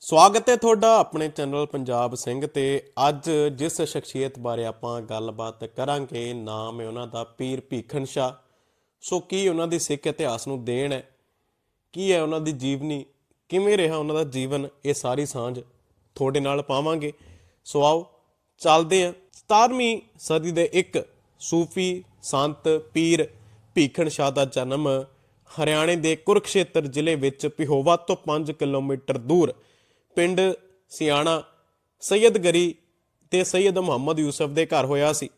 ਸਵਾਗਤ ਹੈ ਤੁਹਾਡਾ ਆਪਣੇ ਚੈਨਲ ਪੰਜਾਬ ਸਿੰਘ ਤੇ ਅੱਜ ਜਿਸ ਸ਼ਖਸੀਅਤ ਬਾਰੇ ਆਪਾਂ ਗੱਲਬਾਤ ਕਰਾਂਗੇ, ਨਾਮ ਹੈ ਉਹਨਾਂ ਦਾ ਪੀਰ ਭੀਖਣ ਸ਼ਾਹ। ਸੋ ਕੀ ਉਹਨਾਂ ਦੀ ਸਿੱਖ ਇਤਿਹਾਸ ਨੂੰ ਦੇਣ ਹੈ? ਕੀ ਹੈ ਉਹਨਾਂ ਦੀ ਜੀਵਨੀ? ਕਿਵੇਂ ਰਿਹਾ ਉਹਨਾਂ ਦਾ ਜੀਵਨ? ਇਹ ਸਾਰੀ ਸਾਂਝ ਤੁਹਾਡੇ ਨਾਲ ਪਾਵਾਂਗੇ। ਸੋ ਆਓ ਚੱਲਦੇ ਹਾਂ। 17ਵੀਂ ਸਦੀ ਦੇ ਇੱਕ ਸੂਫੀ ਸੰਤ ਪੀਰ ਭੀਖਣ ਸ਼ਾਹ ਦਾ ਜਨਮ ਹਰਿਆਣੇ ਦੇ ਕੁਰਕਸ਼ੇਤਰ ਜ਼ਿਲ੍ਹੇ ਵਿੱਚ ਪਿਹੋਵਾ ਤੋਂ 5 ਕਿਲੋਮੀਟਰ ਦੂਰ ਪਿੰਡ ਸਿਆਣਾ ਸੈਯਦਗਰੀ ਤੇ ਸੈਯਦ ਮੁਹੰਮਦ ਯੂਸਫ ਦੇ ਘਰ ਹੋਇਆ ਸੀ।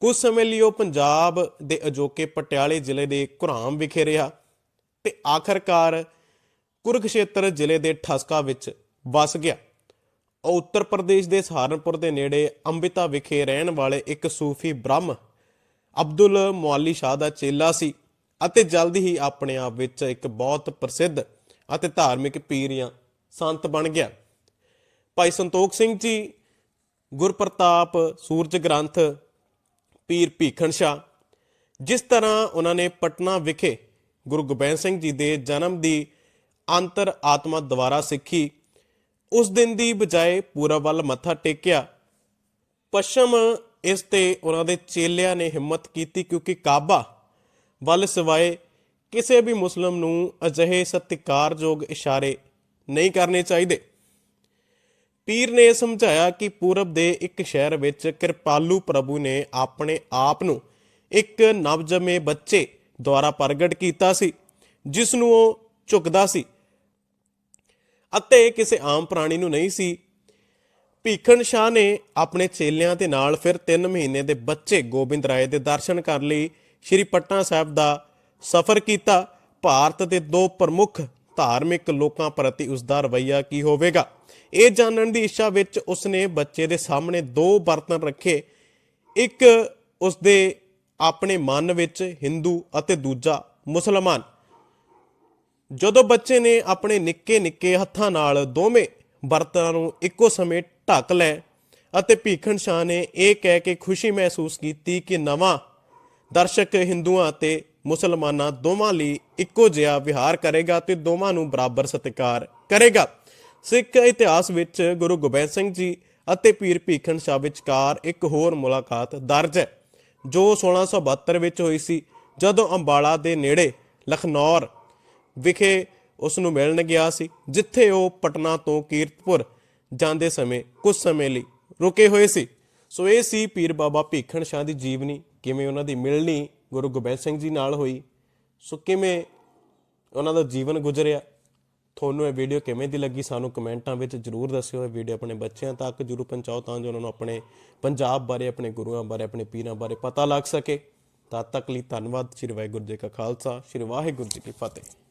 ਕੁਝ ਸਮੇਂ ਲਈ ਉਹ ਪੰਜਾਬ ਦੇ ਅਜੋਕੇ ਪਟਿਆਲੇ ਜ਼ਿਲ੍ਹੇ ਦੇ ਘੁਰਾਮ ਵਿਖੇ ਰਿਹਾ ਤੇ ਆਖਰਕਾਰ ਕੁਰਕਸ਼ੇਤਰ ਜ਼ਿਲ੍ਹੇ ਦੇ ਠਸਕਾ ਵਿੱਚ ਵਸ ਗਿਆ। ਉਹ ਉੱਤਰ ਪ੍ਰਦੇਸ਼ ਦੇ ਸਹਾਰਨਪੁਰ ਦੇ ਨੇੜੇ ਅੰਬਿਤਾ ਵਿਖੇ ਰਹਿਣ ਵਾਲੇ ਇੱਕ ਸੂਫੀ ਬ੍ਰਹਮ ਅਬਦੁਲ ਮੁਅੱਲੀ ਸ਼ਾਹ ਦਾ ਚੇਲਾ ਸੀ ਅਤੇ ਜਲਦੀ ਹੀ ਆਪਣੇ ਆਪ ਵਿੱਚ ਇੱਕ ਬਹੁਤ ਪ੍ਰਸਿੱਧ ਅਤੇ ਧਾਰਮਿਕ ਪੀਰ ਜਾਂ ਸੰਤ ਬਣ ਗਿਆ। ਭਾਈ ਸੰਤੋਖ ਸਿੰਘ ਜੀ, ਗੁਰਪ੍ਰਤਾਪ, ਸੂਰਜ ਗ੍ਰੰਥ, ਪੀਰ ਭੀਖਣ ਸ਼ਾਹ, ਜਿਸ ਤਰ੍ਹਾਂ ਉਹਨਾਂ ਨੇ ਪਟਨਾ ਵਿਖੇ ਗੁਰੂ ਗੋਬਿੰਦ ਸਿੰਘ ਜੀ ਦੇ ਜਨਮ ਦੀ ਅੰਤਰ ਆਤਮਾ ਦੁਆਰਾ ਸਿੱਖੀ, ਉਸ ਦਿਨ ਦੀ ਬਜਾਏ ਪੂਰਬ ਵੱਲ ਮੱਥਾ ਟੇਕਿਆ। ਪੱਛਮ ਇਸ ਤੇ ਉਹਨਾਂ ਦੇ ਚੇਲਿਆਂ ਨੇ ਹਿੰਮਤ ਕੀਤੀ ਕਿਉਂਕਿ ਕਾਬਾ ਵੱਲ ਸਿਵਾਏ ਕਿਸੇ ਵੀ ਮੁਸਲਮ ਨੂੰ ਅਜਿਹੇ ਸਤਿਕਾਰਯੋਗ ਇਸ਼ਾਰੇ ਨਹੀਂ ਕਰਨੇ ਚਾਹੀਦੇ। ਪੀਰ ਨੇ ਸਮਝਾਇਆ ਕਿ ਪੂਰਬ ਦੇ ਇੱਕ ਸ਼ਹਿਰ ਵਿੱਚ ਕਿਰਪਾਲੂ ਪ੍ਰਭੂ ਨੇ ਆਪਣੇ ਆਪ ਨੂੰ ਇੱਕ ਨਵਜੰਮੇ ਬੱਚੇ ਦੁਆਰਾ ਪ੍ਰਗਟ ਕੀਤਾ ਸੀ, ਜਿਸ ਨੂੰ ਉਹ ਝੁਕਦਾ ਸੀ ਅਤੇ ਕਿਸੇ ਆਮ ਪ੍ਰਾਣੀ ਨੂੰ ਨਹੀਂ ਸੀ। ਭੀਖਣ ਸ਼ਾਹ ਨੇ ਆਪਣੇ ਚੇਲਿਆਂ ਦੇ ਨਾਲ ਫਿਰ 3 ਮਹੀਨੇ ਦੇ ਬੱਚੇ ਗੋਬਿੰਦ ਰਾਏ ਦੇ ਦਰਸ਼ਨ ਕਰਨ ਲਈ। ਸ਼੍ਰੀ ਪਟਨਾ ਸਾਹਿਬ ਦਾ ਸਫ਼ਰ ਕੀਤਾ। ਭਾਰਤ ਦੇ ਦੋ ਪ੍ਰਮੁੱਖ ਧਾਰਮਿਕ ਲੋਕਾਂ ਪ੍ਰਤੀ ਉਸ ਦਾ ਰਵੱਈਆ ਕੀ ਹੋਵੇਗਾ? ਇਹ ਜਾਣਨ ਦੀ ਇੱਛਾ ਵਿੱਚ ਉਸਨੇ ਬੱਚੇ ਦੇ ਸਾਹਮਣੇ ਦੋ ਬਰਤਨ ਰੱਖੇ। ਇੱਕ ਉਸਦੇ ਆਪਣੇ ਮਨ ਵਿੱਚ ਹਿੰਦੂ ਅਤੇ ਦੂਜਾ ਮੁਸਲਮਾਨ। ਜਦੋਂ ਬੱਚੇ ਨੇ ਆਪਣੇ ਨਿੱਕੇ ਨਿੱਕੇ ਹੱਥਾਂ ਨਾਲ ਦੋਵੇਂ ਬਰਤਨਾਂ ਨੂੰ ਇੱਕੋ ਸਮੇਂ ਢੱਕ ਲੈ ਅਤੇ ਭੀਖਣ ਸ਼ਾਹ ਨੇ ਇਹ ਕਹਿ ਕੇ ਖੁਸ਼ੀ ਮਹਿਸੂਸ ਕੀਤੀ ਕਿ ਨਵਾਂ ਦਰਸ਼ਕ ਹਿੰਦੂਆਂ ਅਤੇ ਮੁਸਲਮਾਨਾਂ ਦੋਵਾਂ ਲਈ ਇੱਕੋ ਜਿਹਾ ਵਿਹਾਰ ਕਰੇਗਾ ਤੇ ਦੋਵਾਂ ਨੂੰ ਬਰਾਬਰ ਸਤਿਕਾਰ ਕਰੇਗਾ। ਸਿੱਖ ਇਤਿਹਾਸ ਵਿੱਚ ਗੁਰੂ ਗੋਬਿੰਦ ਸਿੰਘ ਜੀ ਅਤੇ ਪੀਰ ਭੀਖਣ ਸ਼ਾਹ ਵਿਚਕਾਰ ਇੱਕ ਹੋਰ ਮੁਲਾਕਾਤ ਦਰਜ ਹੈ, ਜੋ 1672 ਵਿੱਚ ਹੋਈ ਸੀ, ਜਦੋਂ ਅੰਬਾਲਾ ਦੇ ਨੇੜੇ ਲਖਨੌਰ ਵਿਖੇ ਉਸ ਨੂੰ ਮਿਲਣ ਗਿਆ ਸੀ, ਜਿੱਥੇ ਉਹ ਪਟਨਾ ਤੋਂ ਕੀਰਤਪੁਰ ਜਾਂਦੇ ਸਮੇਂ ਕੁਝ ਸਮੇਂ ਲਈ ਰੁਕੇ ਹੋਏ ਸੀ। ਸੋ ਇਹ ਸੀ ਪੀਰ ਬਾਬਾ ਭੀਖਣ ਸ਼ਾਹ ਦੀ ਜੀਵਨੀ, ਕਿਵੇਂ ਉਹਨਾਂ ਦੀ ਮਿਲਣੀ ਗੁਰੂ ਗੋਬਿੰਦ ਸਿੰਘ ਜੀ ਨਾਲ ਹੋਈ। ਸੋ ਕਿਵੇਂ ਉਹਨਾਂ ਦਾ ਜੀਵਨ ਗੁਜ਼ਰਿਆ? ਤੁਹਾਨੂੰ ਇਹ ਵੀਡੀਓ ਕਿਵੇਂ ਦੀ ਲੱਗੀ? ਸਾਨੂੰ ਕਮੈਂਟਾਂ ਵਿੱਚ ਜਰੂਰ ਦੱਸਿਓ। ਇਹ ਵੀਡੀਓ ਆਪਣੇ ਬੱਚਿਆਂ ਤੱਕ ਜਰੂਰ ਪਹੁੰਚਾਓ ਤਾਂ ਜੋ ਉਹਨਾਂ ਨੂੰ ਆਪਣੇ ਪੰਜਾਬ ਬਾਰੇ, ਆਪਣੇ ਗੁਰੂਆਂ ਬਾਰੇ, ਆਪਣੇ ਪੀਰਾਂ ਬਾਰੇ ਪਤਾ ਲੱਗ ਸਕੇ। ਤਦ ਤੱਕ ਲਈ ਧੰਨਵਾਦ। ਸ਼੍ਰੀ ਵਾਹਿਗੁਰੂ ਜੀ ਕਾ ਖਾਲਸਾ। ਸ਼੍ਰੀ ਵਾਹਿਗੁਰੂ ਜੀ ਕੀ ਫਤਿਹ।